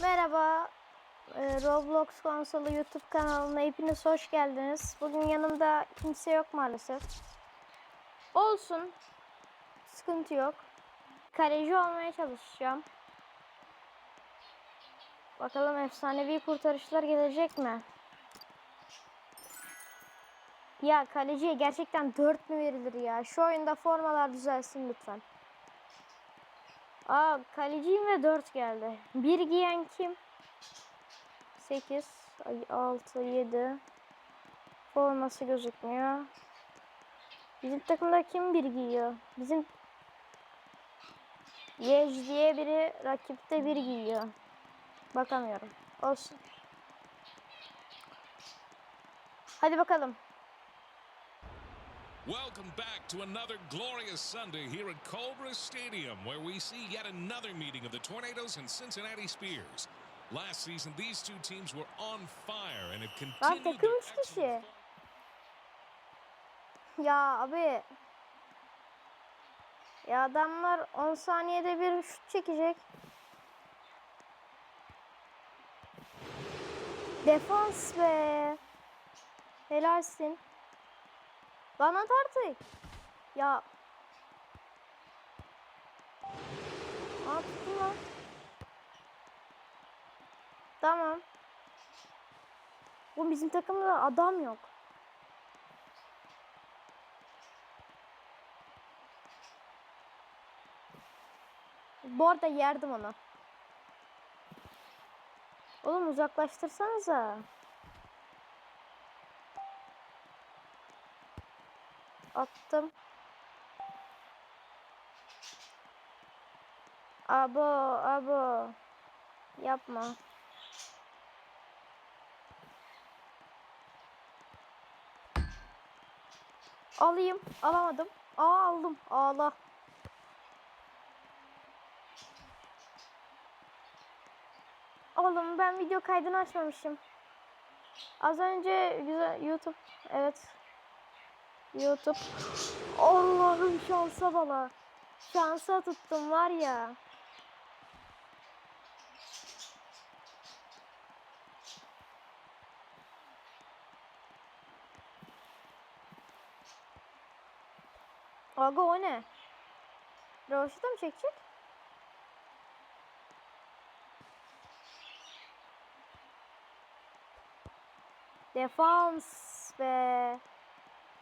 Merhaba. Ee, Roblox konsolu YouTube kanalına hepiniz hoş geldiniz. Bugün yanımda kimse yok maalesef. Olsun. Sıkıntı yok. Kaleci olmaya çalışacağım. Bakalım efsanevi kurtarışlar gelecek mi? Ya kaleciye gerçekten 4 mü verilir ya? Şu oyunda formalar düzelsin lütfen. Aa kaleciyim ve 4 geldi. Bir giyen kim? 8, 6, 7. Forması gözükmüyor. Bizim takımda kim bir giyiyor? Bizim Yej diye biri rakipte bir giyiyor. Bakamıyorum. Olsun. Hadi bakalım. Welcome back to another glorious Sunday here at Cobra Stadium, where we see yet another meeting of the Tornadoes and Cincinnati Spears. Last season, these two teams were on fire and have Lan continued takım 3 kişi. Ya abi. Ya adamlar 10 saniyede bir şut çekecek. Defans be. Helalsin. Lan at artık. Ya. Aa lan. Tamam. Bu bizim takımda adam yok. Bu arada yerdim onu. Oğlum uzaklaştırsanıza. Attım. Abo, abo. Yapma. Alayım. Alamadım. Aa aldım. Ağla. Oğlum ben video kaydını açmamışım. Az önce güzel YouTube. Evet. YouTube. Allah'ım şansa bala. Şansa tuttum var ya. Aga o ne? Roşu mı çekecek? Defans be.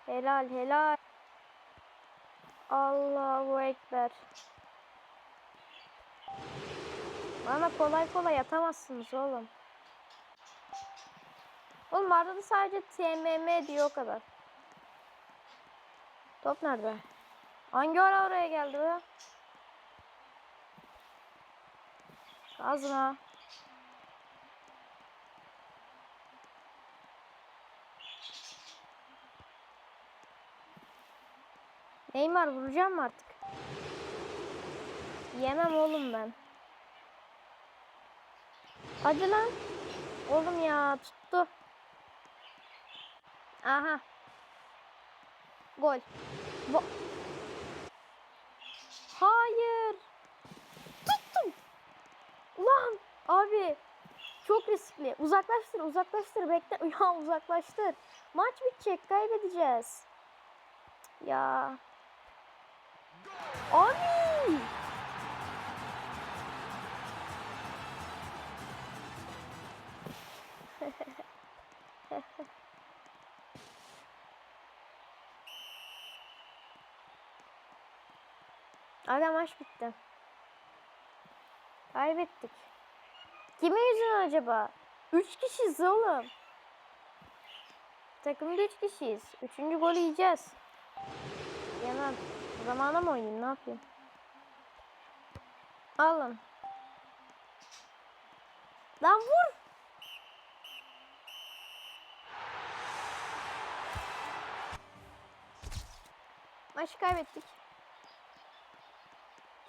Helal helal. Allahu Ekber. Bana kolay kolay atamazsınız oğlum. Oğlum arada sadece TMM diyor o kadar. Top nerede? Hangi ara oraya geldi be? Kazma. Neymar vuracağım mı artık? Yemem oğlum ben. Hadi lan. Oğlum ya tuttu. Aha. Gol. Bo Hayır. Tuttum. Ulan abi. Çok riskli. Uzaklaştır, uzaklaştır. Bekle. Ya uzaklaştır. Maç bitecek. Kaybedeceğiz. Ya. Abi. Aga maç bitti. Kaybettik. Kimin yüzünden acaba? Üç kişiyiz oğlum. Takımda üç kişiyiz. Üçüncü golü yiyeceğiz. Yemem. Zamana mı oynayayım ne yapayım? Alın. Lan vur. Maçı kaybettik.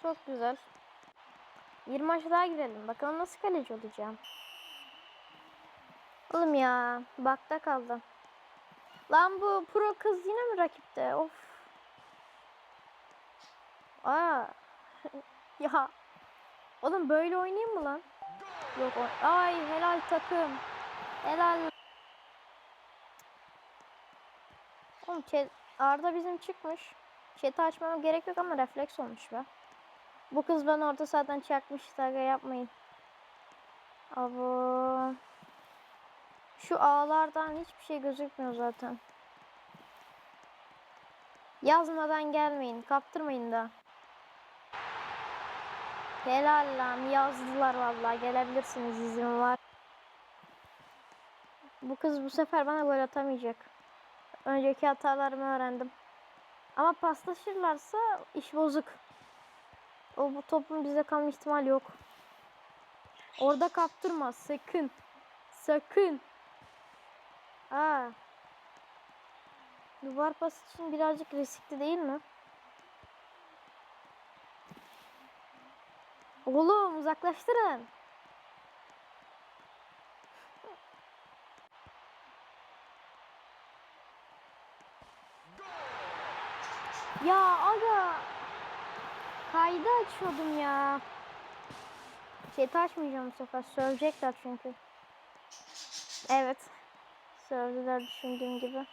Çok güzel. 20 maç daha girelim. Bakalım nasıl kaleci olacağım. Oğlum ya. Bakta kaldım. Lan bu pro kız yine mi rakipte? Of. Aa. ya. Oğlum böyle oynayayım mı lan? Yok. Ay helal takım. Helal. Oğlum Arda bizim çıkmış. Chat'i açmama gerek yok ama refleks olmuş be. Bu kız bana orta sahadan çakmış. Saga yapmayın. Abo. Şu ağlardan hiçbir şey gözükmüyor zaten. Yazmadan gelmeyin. Kaptırmayın da. Helal lan yazdılar vallahi gelebilirsiniz izin var. Bu kız bu sefer bana gol atamayacak. Önceki hatalarımı öğrendim. Ama paslaşırlarsa iş bozuk. O bu topun bize kalma ihtimali yok. Orada kaptırma sakın. Sakın. Aa. Duvar pas için birazcık riskli değil mi? Oğlum uzaklaştırın. Ya aga. Kaydı açıyordum ya. Şey açmayacağım bu sefer. Sövecekler çünkü. Evet. Sövdüler düşündüğüm gibi.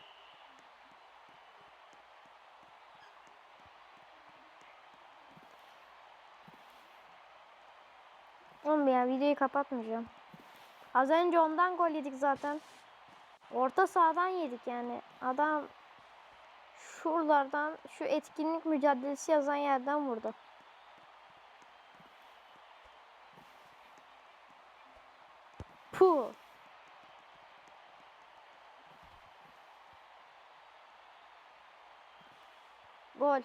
Videoyu kapatmayacağım. Az önce ondan gol yedik zaten. Orta sahadan yedik yani. Adam şuralardan şu etkinlik mücadelesi yazan yerden vurdu. Puh. Gol.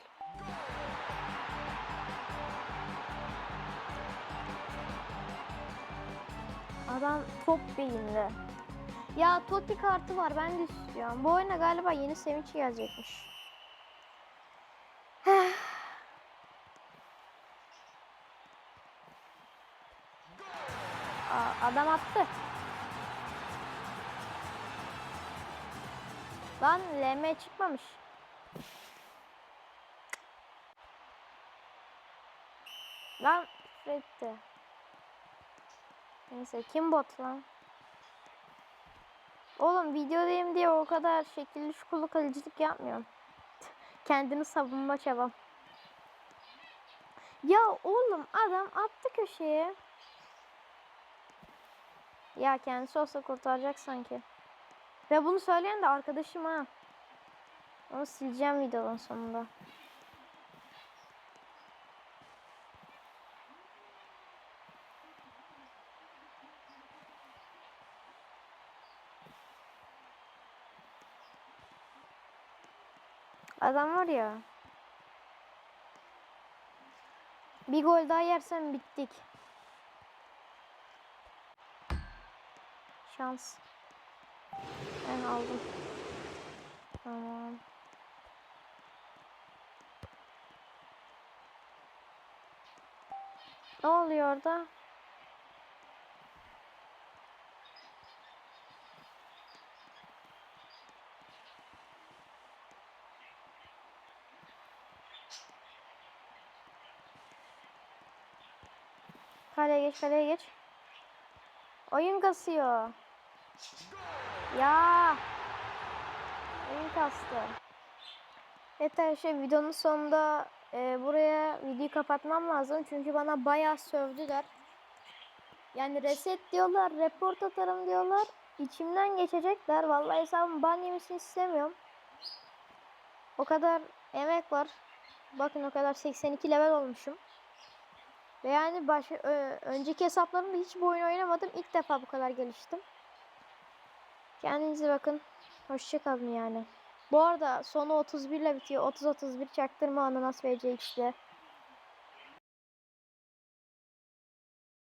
Adam top beyinli. Ya Totti kartı var ben de istiyorum. Bu oyuna galiba yeni sevinç gelecekmiş. Aa, adam attı. Lan LM çıkmamış. Lan Fred'di. Neyse kim bot lan? Oğlum videodayım diye o kadar şekilli şukulu kalecilik yapmıyorum. Kendini savunma çabam. Ya oğlum adam attı köşeye. Ya kendisi olsa kurtaracak sanki. Ve bunu söyleyen de arkadaşım ha. Onu sileceğim videonun sonunda. Adam var ya. Bir gol daha yersem bittik. Şans. Ben aldım. Tamam. Ne oluyor orada? Kaleye geç, kaleye geç. Oyun kasıyor. Ya. Oyun kastı. Evet arkadaşlar videonun sonunda e, buraya videoyu kapatmam lazım. Çünkü bana bayağı sövdüler. Yani reset diyorlar, report atarım diyorlar. İçimden geçecekler. Vallahi hesabım ban yemesini istemiyorum. O kadar emek var. Bakın o kadar 82 level olmuşum. Ve yani baş, ö, önceki hesaplarımda hiç bu oyun oynamadım. İlk defa bu kadar geliştim. Kendinize bakın. Hoşçakalın yani. Bu arada sonu 31 ile bitiyor. 30-31 çaktırma ananas ve CX'de.